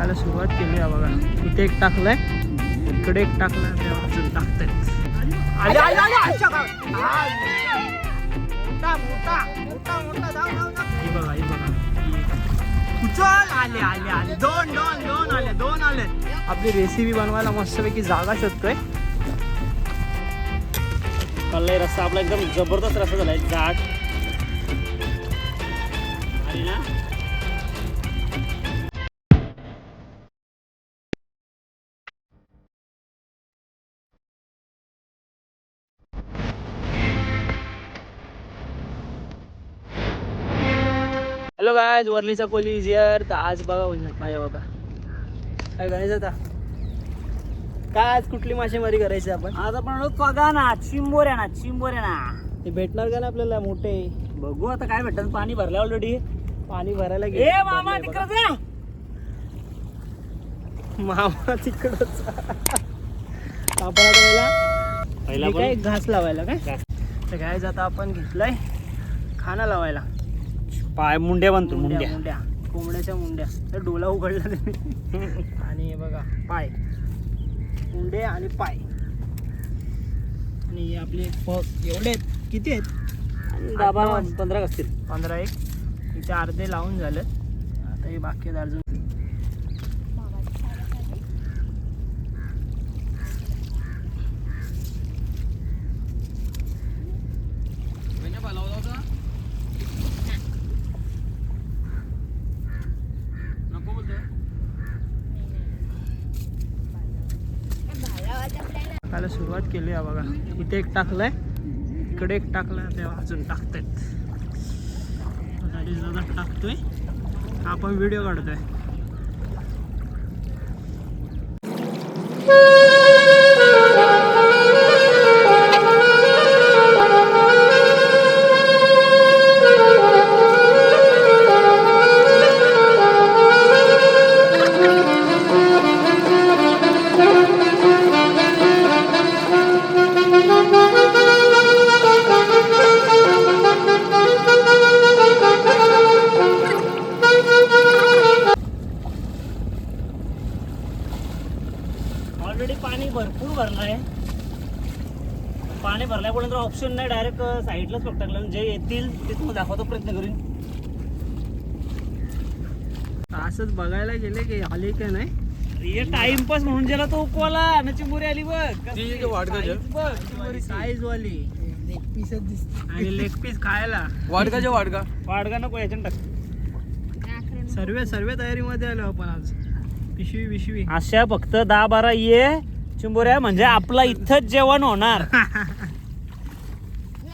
टाकायला सुरुवात केली आहे बघा. इथे एक टाकलाय. इकडे एक टाकलाय ते अजून टाकतायत आले आले आले आजच्या गावात. मोठा मोठा मोठा मोठा. जाऊ जाऊ जाऊ. बघा बघा. एक. उचल. आले आले आले. दोन दोन दोन आले दोन आले. आपली रेसिपी बनवायला मस्तपैकी जागा शोधतोय. रस्सा आपला एकदम जबरदस्त रस्सा झालाय. जाट हॅलो काय वरलीचा कोली इज हिअर तर आज बघा होईल माझ्या बाबा. काय करायचं आता? काय आज कुठली मासेमारी करायची आपण? आज आपण बघा ना चिंबोऱ्या ना चिंबोऱ्या ना ते भेटणार का ना आपल्याला? मोठे. बघू आता काय भेटत. पाणी भरलं ऑलरेडी पाणी भरायला ए गेले. मामा बघा. तिकडे जा. मामा तिकडच आपण आता पहिला पहिला हे काय घास लावायला काय. तर काय आता आपण घेतलाय खाना लावायला. पाय मुंड्या बनतो मुंड्या कोंबड्याच्या मुंड्या. तर डोला उघडला आणि हे बघा पाय. मुंडे आणि पाय. आणि हे आपले पग एवढे आहेत. किती आहेत. पंधरा असतील पंधरा एक. इथे अर्धे लावून झालेत. आता हे बाकी अजून टाकायला सुरुवात बघा. इथे एक टाकलाय. इकडे एक टाकलाय. ते अजून टाकतायत. दादा टाकतोय. आपण व्हिडिओ काढतोय. ऑलरेडी पाणी भरपूर भरलं आहे पाणी भरल्यापर्यंत ऑप्शन नाही डायरेक्ट साईडलाच फक्त टाकलं. जे येतील ते तुम्हाला दाखवतो प्रयत्न करीन. असंच बघायला गेले की आले की नाही? हे टाइमपास म्हणून ज्याला तो कोला ना चिंबोरी आली बघ. साईज वाली आणि लेग पीस खायला. वाडगाच्या वाडगा वाडगा नको याच्यानं टाक. सर्व सर्व तयारीमध्ये आलो आपण आज. पिशवी पिशवी. अशा फक्त दहा बारा ये चिंबोऱ्या म्हणजे आपला इथंच जेवण होणार.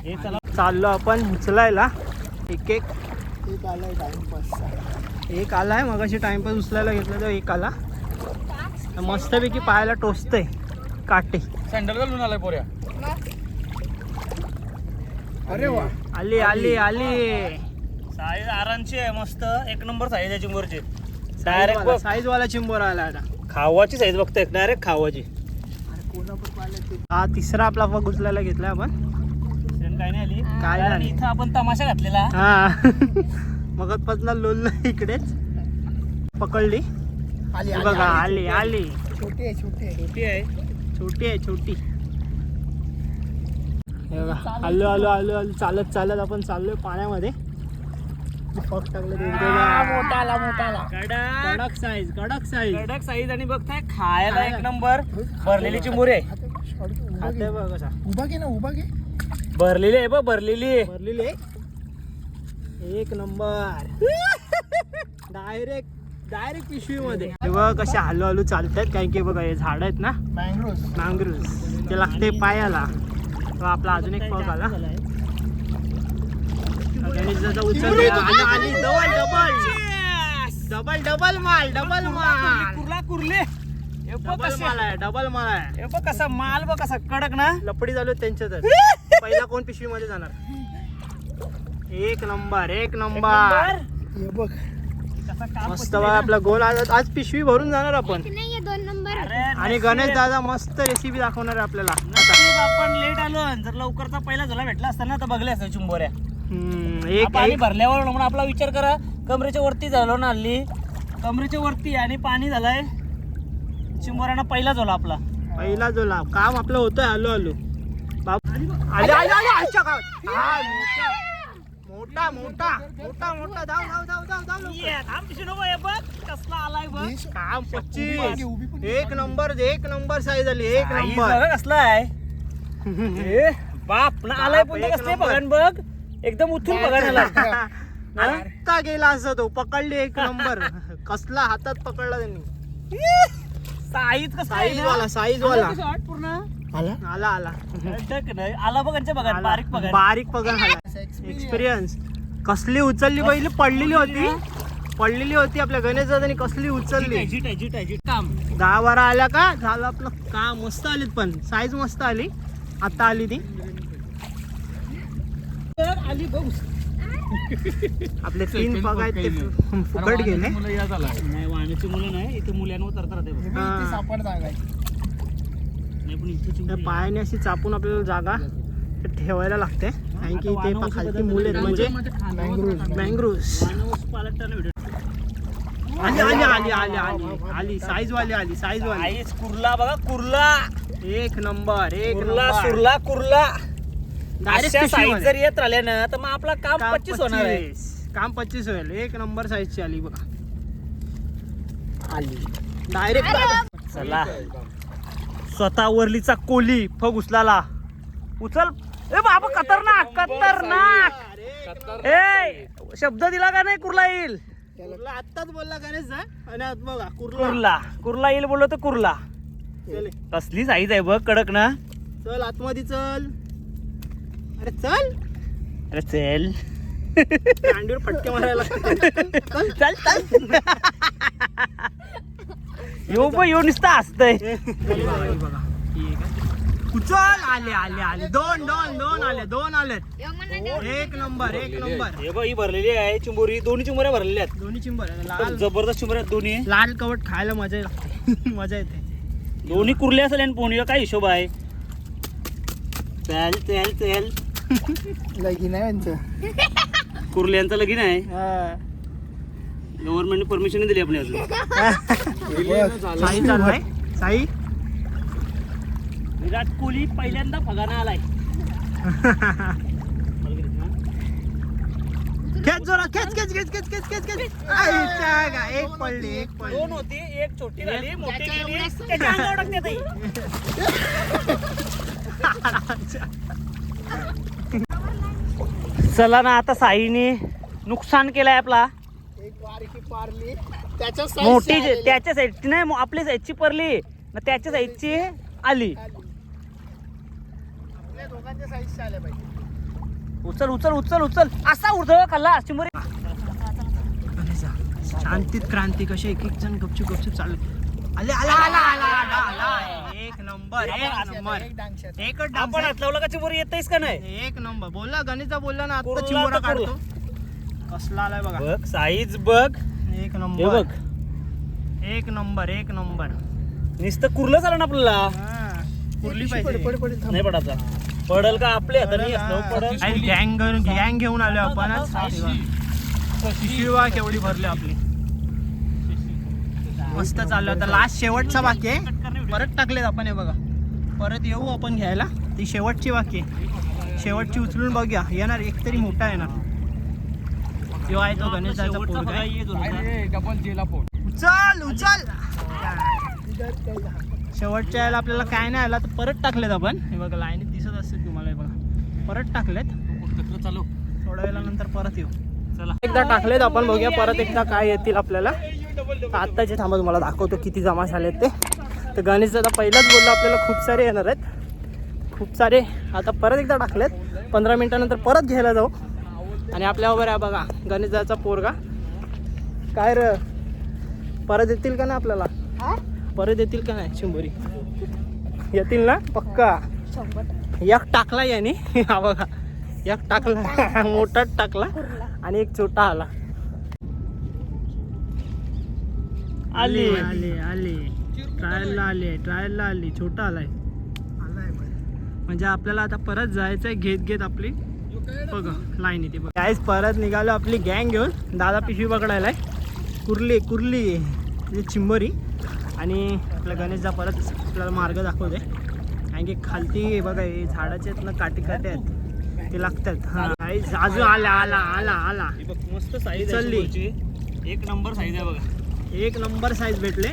हे चला चाललो आपण उचलायला. एक एक. एक आलाय टाइमपास एक आलाय मगाशी टाइमपास उचलायला घेतला तर एक आला. मस्तपैकी पायाला टोचतंय काटे. सँडल घालून आलाय पोऱ्या. अरे वा. आली आली. आली साईज आरामची आहे मस्त. एक नंबर साईज आहे चिंबोरची. डायरेक्ट बघ. साईज वाला चिंबोरा आला आता. खावाची साईज बघतोय डायरेक्ट खावाची. हा तिसरा आपला पग उचलायला घेतला आपण. काय नाही आली. काय नाही. इथं आपण तमाशा घातलेला. हा. मग पचला लोल इकडेच. पकडली. बघा आली आली छोटी आहे छोटी आहे छोटी हे बघा आलो आलो आलो आलो. चालत चालत आपण चाललोय पाण्यामध्ये. मोठाला मोठाला. कडक साईज कडक साईज कडक साईज आणि बघताय खायला एक. नंबर भरलेली चिंबोरी आहे खाते बघ कसा उभा घे ना उभा घे. भरलेली आहे बघ भरलेली आहे. भरलेली एक नंबर डायरेक्ट डायरेक्ट पिशवी मध्ये. हे बघ कसे हलू हलू चालतात कारण की बघा हे झाड आहेत ना. मँग्रोज मँग्रोव्ह ते लागते पायाला. आपला अजून एक पग आला. गणेश दादा उचलला आणि आली डबल डबल. डबल डबल माल डबल माल. कुर्ला कुर्ले. हे बघ डबल कसे- माल आहे डबल माल आहे. हे बघ कसा माल बघ कसा कडक ना. लपडी झालो त्यांच्या तर पहिला कोण पिशवी मध्ये जाणार? एक नंबर एक नंबर. हे बघ. मस्त. बघा आपला गोल आज आज पिशवी भरून जाणार आपण. नाही दोन नंबर. अरे, आणि गणेश दादा मस्त रेसिपी दाखवणार आहे आपल्याला. आपण लेट आलो जर लवकरचा पहिला झोला भेटला असता ना तर बघले असते चिंबोऱ्या. एक पाणी भरल्यावर म्हणून आपला विचार करा. कमरेच्या वरती झालो ना हल्ली. कमरेच्या वरती आणि पाणी झालंय. चिंबोऱ्यानं पहिला झाला आपला. पहिला लाभ काम आपलं होतं आलो आलो बाप आले आले आले आजच्या गावात. हा, मोठा. मोठा मोठा. मोठा धाव धाव धाव धाव धाव बघ कसला आलाय बघ. काम पच्चीस. एक नंबर एक नंबर साईज आली एक नंबर. कसला आहे. बाप ना आलाय पण कसले बघ. एकदम उथून बघा आला आत्ता गेला असं तो पकडली एक नंबर कसला हातात पकडला त्यांनी. Size size? वाला साईज वाला पूर्ण? आला? आला आला. टक नाही. आला बघ बघा. बारीक बघा बारीक पगार आला एक्सपिरियन्स कसली उचलली पहिली? पडलेली होती. पडलेली होती आपल्या गणेश दादानी कसली उचलली? दहा बारा आल्या का? झालं आपलं का मस्त आलीत पण. साईज मस्त आली. आता आली ती. आली बघ. आपले तीन पग आहेत ते फुकट गेले मुलं या झाला. नाही वाहनाची मुलं नाही इथे मुलांवर तरत राहते बघ. सापड जागा आहे. नाही पण इथे त्या चिंबोरी आहे. पायाने अशी चापून आपल्याला जागा ते ठेवायला लागते. कारण की ते खालती मुले आहेत म्हणजे मँग्रोव्ह पालटताना व्हिडिओ आली आली आली आली आली आली. साईज वाली आली साईज वाली कुर्ला बघा कुर्ला. एक नंबर एक कुर्ला सुरला कुर्ला. Direct अशा पिशवीमध्ये. साईज जर येत राहिले ना तर मग आपला काम काम पच्चीस होणार आहे. 25. काम पच्चीस होईल. एक नंबर साईजची आली बघा. आली. डायरेक्ट चला. स्वतः वरलीचा कोली फग उचलाला. उचल. ए बाबा खतरनाक खतरनाक. ए शब्द दिला का नाही कुर्ला येईल? कुर्ला आत्ताच बोलला गणेश जा आणि आत बघा कुर्ला. कुर्ला. कुर्ला येईल बोललो तर कुर्ला. चल. कसली साईज आहे बघ कडक ना. चल आतमध्ये चल. अरे चल. अरे चल. अंडीवर फटके मारायला लागते. चल. चल यो ब यो नुसतं असतंय बघा एक आहे. उचल. आले आले आले. दोन दोन दोन आले दोन आले एक नंबर एक नंबर. हे बघ ही भरलेली आहे चिंबोरी. दोन्ही चिंबोऱ्या भरलेल्या आहेत. दोन्ही चिंबर लाल जबरदस्त चिंबोऱ्या आहेत दोन्ही. लाल कवट खायला मजा लागते मजा येते. दोन्ही कुर्ले असेल आणि पोहणी काय हिशोब आहे? चल चल चल. लगीन आहे यांचं. कुर्ल्यांचं लगीन आहे? हा. गव्हर्नमेंटने परमिशन दिली आपली अजून साई चाललाय. साई? विराट कोहली पहिल्यांदा फगाना आलाय. खेच जोरा खेच खेच खेच खेच खेच खेच खेच. एक पडली एक पडली. दोन होती एक छोटी झाली मोठी गेली. त्याच्या अंगावर टाकते ताई. चला ना आता साईने नुकसान केलंय आपला. एक बारीकी पारली. त्याच्या मोठी जे- त्याच्या साईडची नाही मो- आपल्या साईडची परली. मग त्याच्या साईडची आली. आपल्या दोघांच्या साईजच्या आल्या पाहिजे. उचल उचल उचल उचल. असा उर्धळ खाल्ला चिंबोरी शांतीत क्रांती कशी? एक एक जण गपचूप गपचूप चालू आले आला आला आला. नंबर. एक आपण का चिंबोरी येतेस का नाही? एक नंबर. बोलला गणेशचा बोलला ना आता तर कुर्ला. काढतो. कसला आलाय बघा. बघ साईज बघ. एक हे नंबर. बघ. एक नंबर एक नंबर. नुसतं कुर्लं चालेल ना आपल्याला. हा. पाहिजे. पड पड थांब. नाही पडायचा पडल का आपल्या हाताने असलं पडल. गँग गँग घेऊन आलो आपण. आज. पिशवी बघा केवढी भरली आपली. मस्त चाललं. आता लास्ट शेवटचा बाकी आहे. परत टाकलेत आपण हे बघा. परत येऊ आपण घ्यायला. ती शेवटची बाकी आहे. शेवटची उचलून बघूया. येणार एक तरी मोठा येणार. जो आहे तो गणेश उचल उचल. शेवटच्या यायला आपल्याला काय नाही आला तर परत टाकलेत आपण. हे बघा लाईनीत दिसत असतील तुम्हाला हे बघा. परत टाकलेत. चालू? थोड्या वेळानंतर परत येऊ. चला. एकदा टाकलेत आपण बघूया परत एकदा काय येतील आपल्याला. आत्ताचे थांबा तुम्हाला दाखवतो किती जमा झालेत ते. तर गणेश दादा पहिलाच बोललो आपल्याला खूप सारे येणार आहेत. खूप सारे. आता परत एकदा टाकलेत. पंधरा मिनिटानंतर परत घ्यायला जाऊ. आणि आपल्याबरोबर आहे बघा गणेश दादाचा पोरगा. काय र? परत येतील का नाही आपल्याला? परत येतील का नाही शिंबोरी? येतील ना? पक्का. एक टाकला याने. हा बघा. एक टाकला. मोठाच टाकला. आणि एक छोटा आला. आली आली आली. ट्रायलला आली ट्रायलला आली छोटा आलाय. म्हणजे आपल्याला आता परत जायचंय घेत घेत आपली. बघा लाईन येते बघा. गाईज परत निघालो आपली गँग घेऊन. दादा पिशवी पकडायलाय. कुर्ली कुर्ली म्हणजे चिंबोरी. आणि आपला गणेशदा परत आपल्याला मार्ग दाखवते कारण की खालती बघा हे झाडाचे आहेत ना काटे काटे आहेत. ते लागतात. हा. काही अजून आला आला आला आला. बघ मस्त साईज उचलली. आहे एक नंबर साईज आहे बघा. एक नंबर साईज भेटले.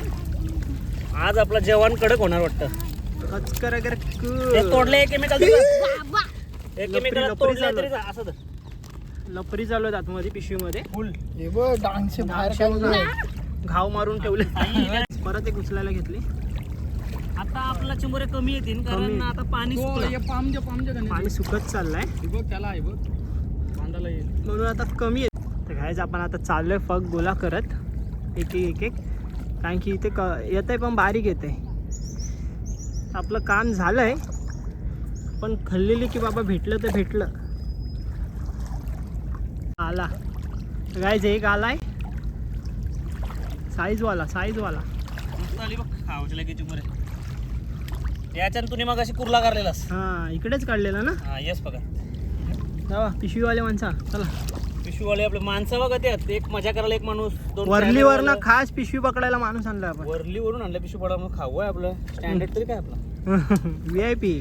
आज आपला जेवण कडक होणार वाटतं. कचकर अगर हे तोडले केमिकल केमिकल लपरी तोडले चालू. तरी असं धर. लपरी चालू आहेत आतमध्ये पिशवीमध्ये. फुल. हे बघ डांगशे बाहेर काढले घाव मारून ठेवले. परत एक उचलायला घेतली. आता आपला चिंबोरे कमी येतील कमी. कारण आता पाणी सुकलं. पामजे पामजे पाणी सुकत चाललंय. बघ त्याला आहे बघ. बांधायला येईल. म्हणून आता कमी आहे. तर घायच आपण आता चाललोय फग गोला करत एक एक एक एक. कारण की इथे क येत आहे पण बारीक येते आपलं काम झालंय पण खल्लेली की बाबा भेटलं तर भेटलं. आला. गायच एक साईजवाला साईजवाला आली बघ. खावच्या लगेच चिंबोरे याच्यानं तुम्ही मग अशी कुर्ला करलेलास हा इकडेच काढलेला ना? हा येस बघा. जावा पिशवीवाले माणसा चला. पिशवीवाले आपले माणसं बघा ते आहेत. एक मजा करायला एक माणूस दोन वरलीवर ना camera खास पिशवी पकडायला माणूस आणला आपण. वरलीवरून आणलं पिशवी पडा म्हणून खाऊ आहे आपलं. स्टँडर्ड तरी काय आपलं? व्ही आय पी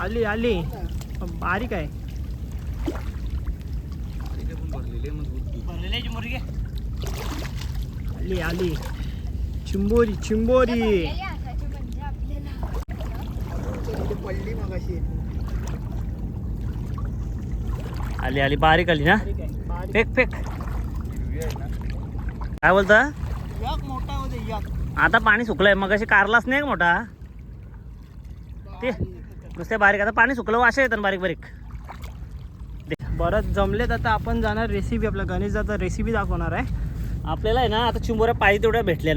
आली आली. बारीक आहे. भरलेली. आली आली. चिंबोरी चिंबोरी. पडली मग अशी आली आली. बारीक आली ना? फेक फेक. काय बोलता? आता पाणी सुकलंय. मग अशी कारलाच नाही मोठा? ते नुसते बारीक. आता पाणी सुकलं वाशा येतात बारीक बारीक. बरंच जमलेत आता. आपण जाणार रेसिपी आपल्या गणेशचा रेसिपी दाखवणार आहे. आपल्याला आहे ना आता चिंबोऱ्या पाहिजे तेवढ्या भेटल्या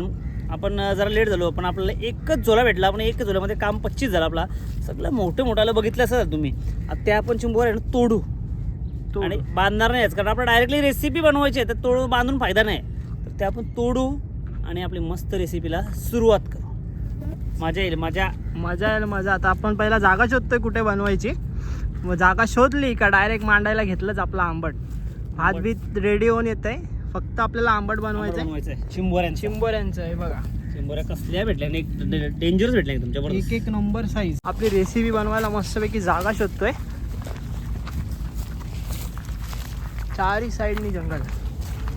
आपण जरा लेट झालो. पण आपल्याला एकच झोला भेटला. आपण एकच झोल्यामध्ये काम पच्चीस झालं आपला. सगळं मोठे मोठाला बघितलं असेल तुम्ही. आता त्या आपण चिंबोऱ्या तोडू. आणि बांधणार नाहीच कारण आपण डायरेक्टली रेसिपी बनवायची आहे तर तोडून बांधून फायदा नाही. तर ते आपण तोडू आणि आपली मस्त रेसिपीला सुरुवात करू. मजा येईल मजा. मजा येईल मजा. आता आपण पहिला जागा शोधतोय कुठे बनवायची. मग जागा शोधली का डायरेक्ट मांडायला घेतलंच आपला आंबट. भात बीत रेडी होऊन येत आहे फक्त आपल्याला आंबट बनवायचं आहे बनवायचं आहे बघा. कसल्या भेटल्या? डेंजरस भेटल्या एकदम एक एक नंबर साईज आपली रेसिपी बनवायला मस्तपैकी जागा शोधतोय. चारही साईडनी जंगल.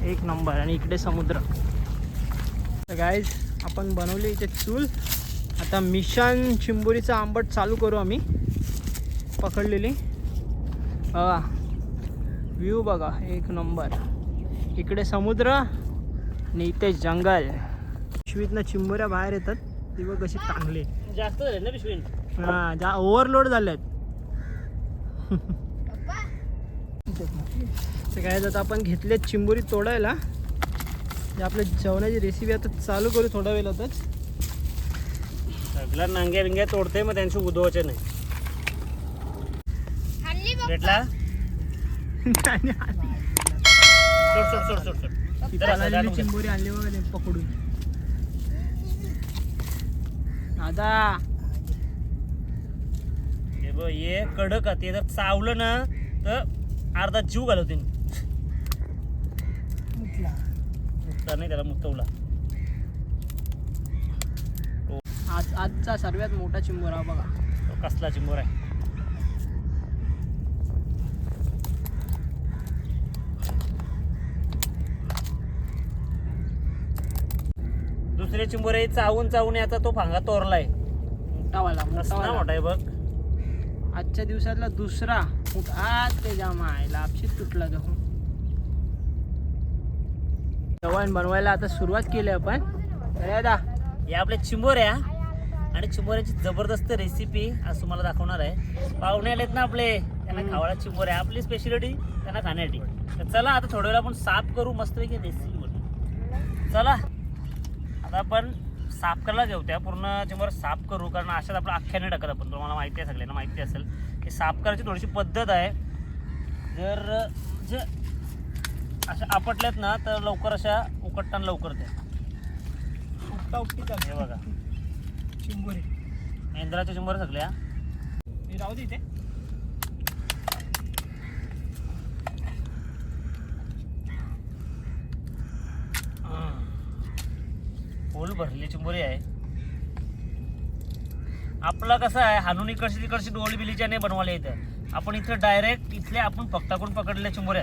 एक नंबर आणि इकडे समुद्र. तर गाईज आपण बनवली इथे चूल. आता मिशन चिंबोरीचा आंबट चालू करू आम्ही. पकडलेली. व्ह्यू बघा. एक नंबर. इकडे समुद्र आणि इथे जंगल. पिशवीतनं चिंबोऱ्या बाहेर येतात. ती बघ कशी चांगली. जास्त झाले ना पिशवी हा जा ओव्हरलोड झालेत. तर काय आता आपण घेतलेत चिंबोरी तोडायला. जे आपल्या जेवणाची रेसिपी आता चालू करू थोड्या वेळातच. सगळ्या नांग्या बिंग्या तोडते मग त्यांची उदवाचे नाही. भेटला? चिंबोरी आणली बघा पकडून. दादा. हे बघ ये कडक आहे. ते जर चावलं ना तर अर्धा जीव घालवतील. मुक्ता नाही त्याला मुक्तवला आज आजचा सर्वात मोठा चिंबोरा बघा. तो कसला चिंबोर आहे? दुसरे चिंबोरे चावून चावून आता तो फांगा तोरलाय. कसला मोठावाला मोठा आहे बघ. आजच्या दिवसातला दुसरा आज ते जामा आहे लापशीत तुटला तो. जेवण बनवायला आता सुरुवात केली आपण. अरे दा हे आपल्या चिंबोऱ्या आणि चिंबोऱ्याची जबरदस्त रेसिपी आज तुम्हाला दाखवणार आहे. पाहुणे आलेत ना आपले. त्यांना खावायला चिंबोऱ्या आपली स्पेशालिटी त्यांना खाण्यासाठी. तर चला आता थोड्या वेळ आपण साफ करू मस्तपैकी रेसिपी बनवू चला. आता आपण साफ करायला घेऊ त्या पूर्ण चिंबोऱ्या साफ करू कारण अशात आपलं अख्ख्याने टाकत आपण. तुम्हाला माहिती आहे सगळ्यांना माहिती असेल. की साफ करायची थोडीशी पद्धत आहे. जर जे अशा आपटल्यात ना तर लवकर अशा उकटताना लवकर त्या उपटा उपटी हे बघा. चिंबोरी. मेंद्राच्या चिंबोर सगळ्या. हे राहू दे इथे. फुल भरली चिंबोरी आहे. आपला कसं आहे हानून इकडची तिकडची डोळी बिलीच्या नाही बनवायला येतं. आपण इथं डायरेक्ट इथल्या आपण फक्ताकडून पकडल्या चिंबोऱ्या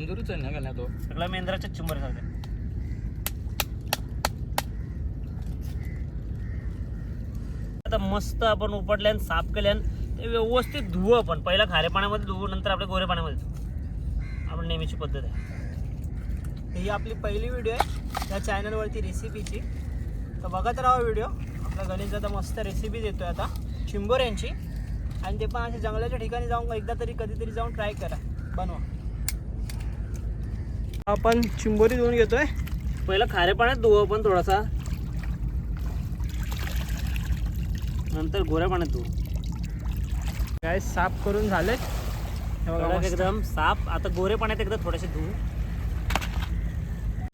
मेंदूरच आहे ना गेला तो? सगळ्या मेंद्राच्या चुंबर झाला आता मस्त आपण उपटल्यान साफ केल्यान ते व्यवस्थित धुवू आपण. पहिला खाऱ्या पाण्यामध्ये धुवू नंतर आपल्या गोऱ्या पाण्यामध्ये धुवू. आपण नेहमीची पद्धत आहे. ही आपली पहिली व्हिडिओ आहे त्या चॅनलवरती रेसिपीची तर बघत राहा हो व्हिडिओ आपला गणेश दादा मस्त रेसिपी आहे आता. चिंबोऱ्यांची. आणि ते पण असे जंगलाच्या ठिकाणी जाऊन एकदा तरी कधीतरी जाऊन ट्राय करा. बनवा. आपण चिंबोरी धुवून घेतोय. पहिला खाऱ्या पाण्यात धुवू आपण थोडासा. नंतर गोऱ्या पाण्यात धुवू. काय साफ करून मस्त. एकदम साफ. आता गोरे पाण्यात एकदा थोडेसे धुवू.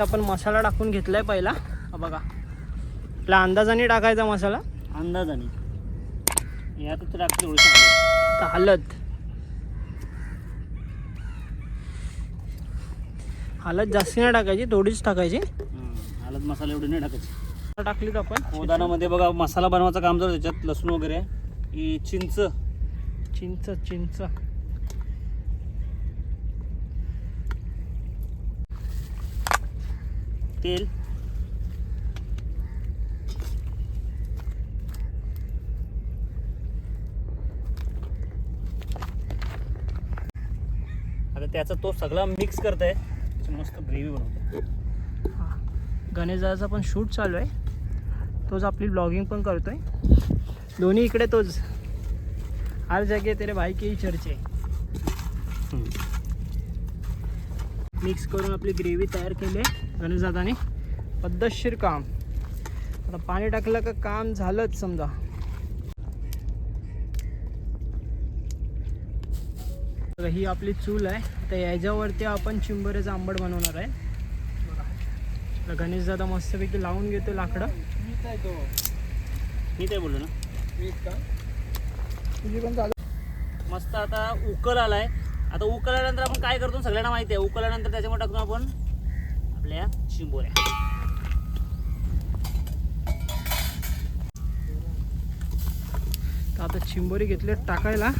आपण मसाला टाकून घेतलाय पहिला. बघा. आपल्या अंदाजाने टाकायचा मसाला. अंदाजाने यात टाकते हळद. हळद जास्ती नाही टाकायची थोडीच टाकायची. हळद मसाला एवढी नाही टाकायची. टाकली तर आपण. ओदानामध्ये बघा मसाला बनवायचं काम जर त्याच्यात लसूण वगैरे ही चिंच. चिंच चिंच. तेल. आता त्याचा तो सगळा मिक्स करत आहे त्याची मस्त ग्रेव्ही बनवतो. हां. गणेशजादाचा पण शूट चालू आहे. तोच आपली ब्लॉगिंग पण करतो आहे दोन्ही इकडे तोच. हर जागे तेरे भाई की चर्चे. मिक्स करून आपली ग्रेव्ही तयार केली आहे गणेशदादाने. पद्धतशीर काम. आता पाणी टाकलं का काम झालंच समजा. बघा, ही आपली चूल आहे. आता याच्यावरती आपण चिंबऱ्याचं आंबट बनवणार आहे. आता गणेश दादा मस्तपैकी लावून घेतो लाकडं. मी काय तो मी ते बोललो ना? मस्त आता उकल आलाय. आता उकल आल्यानंतर आपण काय करतो सगळ्यांना माहिती आहे. उकल आल्यानंतर त्याच्यामध्ये टाकतो आपण आपल्या चिंबोऱ्या तर आता चिंबोरी घेतले टाकायला.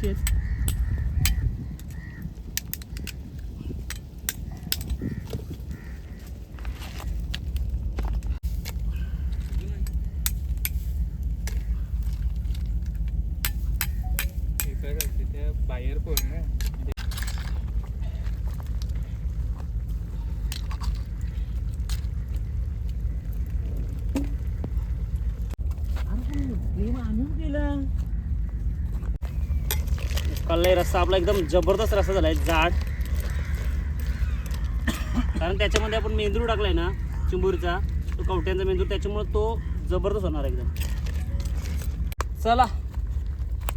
Cheers. उकललाय रस्सा आपला एकदम जबरदस्त रस्सा आहे जाड. कारण त्याच्यामध्ये आपण मेंदूर टाकलाय ना चिंबूरचा तो कवट्यांचा मेंदूर त्याच्यामुळे तो जबरदस्त होणार आहे एकदम. चला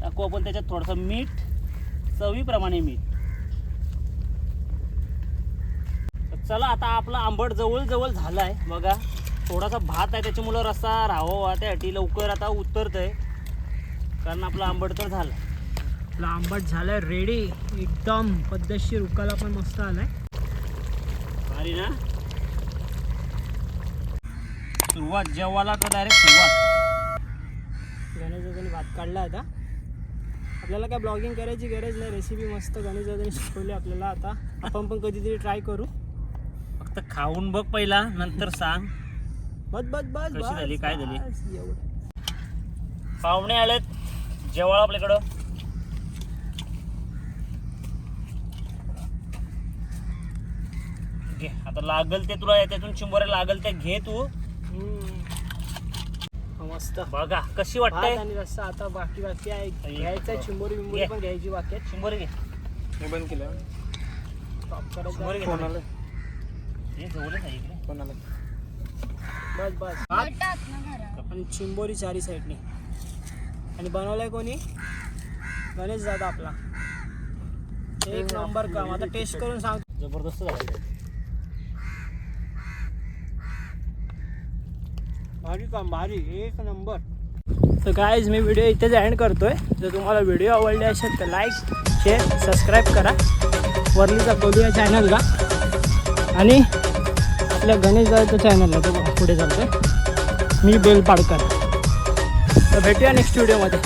टाकू आपण त्याच्यात थोडंसं मीठ चवीप्रमाणे मीठ. चला आता आपला आंबट जवळजवळ झाला आहे बघा. थोडासा भात आहे त्याच्यामुळं रस्सा राहावा त्यासाठी लवकर आता उतरतंय. कारण आपला आंबट तर झाला आपला आंबट झालाय रेडी एकदम पद्धतशीर उकाला पण मस्त आलाय. भारी ना? सुरुवात जेवायला तर डायरेक्ट सुरुवात? गणेश दादाने भात काढला आता. आपल्याला काय ब्लॉगिंग करायची गरज नाही रेसिपी मस्त गणेश दादाने शिकवली आपल्याला आता. आपण पण कधीतरी ट्राय करू. फक्त खाऊन बघ पहिला नंतर सांग. बस बस बस झाली, काय झाली? एवढं. पाहुणे आलेत जेवायला आपल्याकडं. आता लागल ते तुला त्यातून चिंबोऱ्या लागल त्या घे तू. हम्म. मस्त. बघा कशी भात वाटतंय आणि रस्सा आता बाकी बाकी आहे. घ्यायचं आहे चिंबोरी बिंबोरी. पण घ्यायची बाकी आहे. चिंबोरे घे. मी बंद केलं. हे जवळच आहे इकडे. बस बस. आणि चिंबोरी चारी साईडने. आणि बनवलाय कोणी? गणेश दादा आपला. एक नंबर काम. आता टेस्ट करून सांग. जबरदस्त झालं. भारी काम भारी. एक नंबर. तर गायज मी व्हिडिओ इथेच एंड करतोय. जर तुम्हाला व्हिडिओ आवडले असेल तर लाईक शेअर सबस्क्राईब करा. वरलीचा कोली चॅनलला आणि आपल्या गणेश दादाच्या चॅनलला तर पुढे चालतोय मी बेल पाडकर. तर भेटूया नेक्स्ट व्हिडिओमध्ये